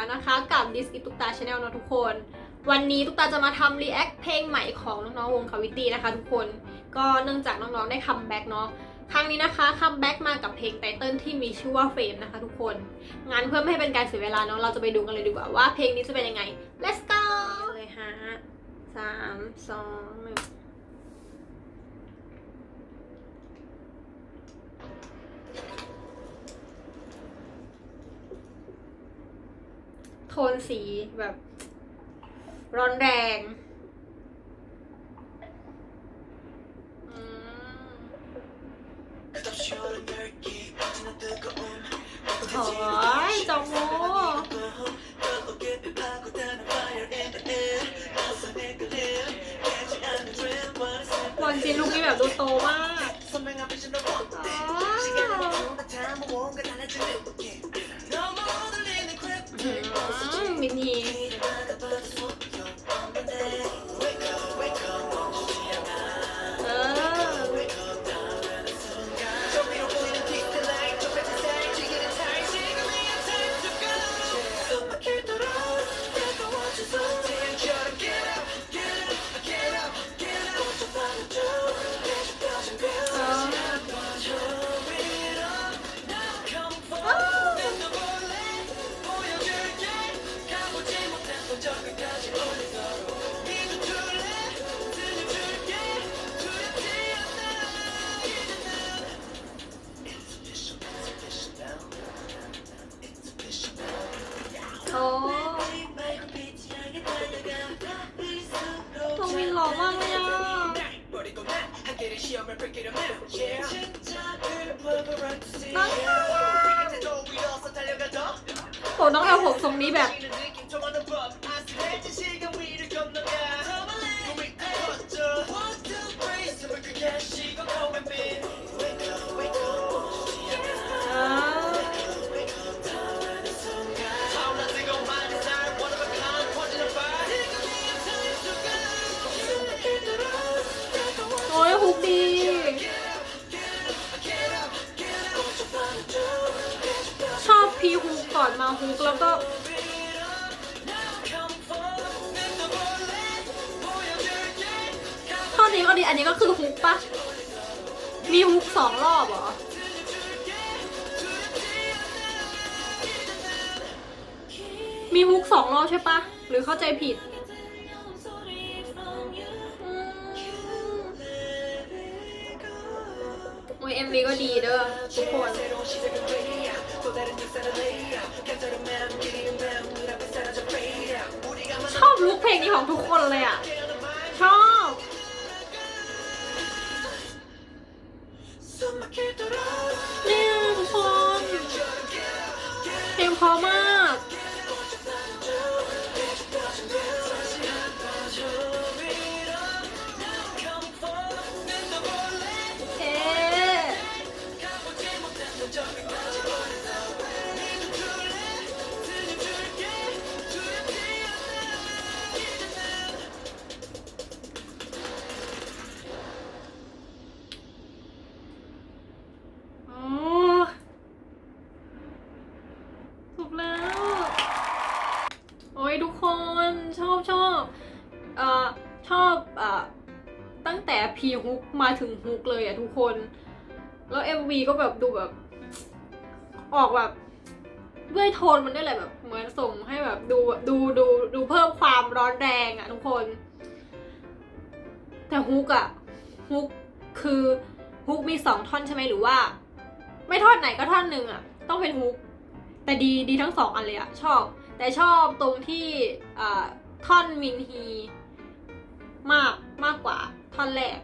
แล้วนะคะกับ This is ตุกตา Channel นะทุกคน วันนี้ตุกตาจะมาทำ react เพลงใหม่ของน้องๆวงคาวิตี้นะคะทุกคนก็เนื่องจากน้องๆได้คัมแบ็กเนาะครั้งนี้นะคะคัมแบ็กมากับเพลงไตเติ้ลที่มีชื่อว่าเฟมนะคะทุกคนงั้นเพื่อไม่ให้เป็นการเสียเวลาเนาะเราจะไปดูกันเลยดีกว่าว่าเพลงนี้จะเป็นยังไง let's go เลยฮะสามสองหนึ่ง โทนสีแบบ ร้อนแรงอืมโอ้ยจองโมวอนจีนลูกนี้แบบดูโตมาก โหน้องเอาผมทรงนี้แบบ ฮุกแล้วก็ข้อนี้ข้อนี้อันนี้ก็คือฮุกปะมีฮุกสองรอบเหรอมีฮุกสองรอบใช่ปะหรือเข้าใจผิดอืมโอ้ยเอ็มวีก็ดีเด้อทุกคน ลุคเพลงนี้ของทุกคนเลยอะ ชอบ นชอบชอบเอ่อชอบเอ่อตั้งแต่พีฮุกมาถึงฮุกเลยอะทุกคน แล้ว MV ก็แบบดูแบบ ออกแบบด้วยโทนมันได้วยแหละแบบเหมือนส่งให้แบบดูดูดูดูเพิ่มความร้อนแรงอะทุกคน แต่ฮุกอะฮุกคือฮุกมีสองท่อนใช่ไหมหรือว่า ไม่ท่อนไหนก็ท่อนหนึ่งอะต้องเป็นฮุกแต่ดีดีทั้งสองอันเลยอะชอบ แต่ชอบตรงที่อ่าท่อนมินฮีมากมากกว่าท่อนแรก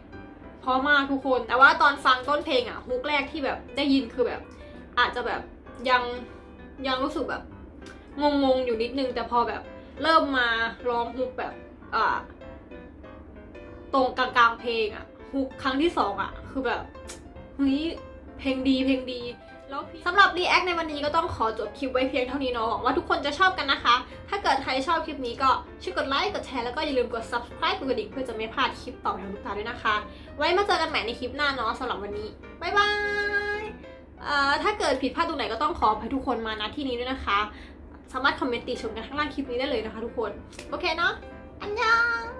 เพราะมากทุกคน แต่ว่าตอนฟังต้นเพลงอะฮุกแรกที่แบบได้ยินคือแบบ อาจจะแบบยังยังรู้สึกแบบงงๆอยู่นิดนึง แต่พอแบบเริ่มมาร้องฮุกแบบอ่าตรงกลางๆเพลงอะฮุกครั้งที่สองอะคือแบบเฮ้ยเพลงดีเพลงดี สำหรับ React ในวันนี้ก็ต้องขอจบคลิปไว้เพียงเท่านี้เนาะหวังว่าทุกคนจะชอบกันนะคะ ถ้าเกิดใครชอบคลิปนี้ก็ช่วยกดไลค์ กดแชร์ แล้วก็อย่าลืมกด subscribe กดกระดิ่งเพื่อจะไม่พลาดคลิปต่อไปของทุกท่าด้วยนะคะ ไว้มาเจอกันใหม่ในคลิปหน้าเนาะสำหรับวันนี้บ๊ายบายเอ่อถ้าเกิดผิดพลาดตรงไหนก็ต้องขออภัยทุกคนมาณที่นี้ด้วยนะคะ สามารถคอมเมนต์ติชมกันข้างล่างคลิปนี้ได้เลยนะคะ ทุกคน โอเคเนาะ อันยัง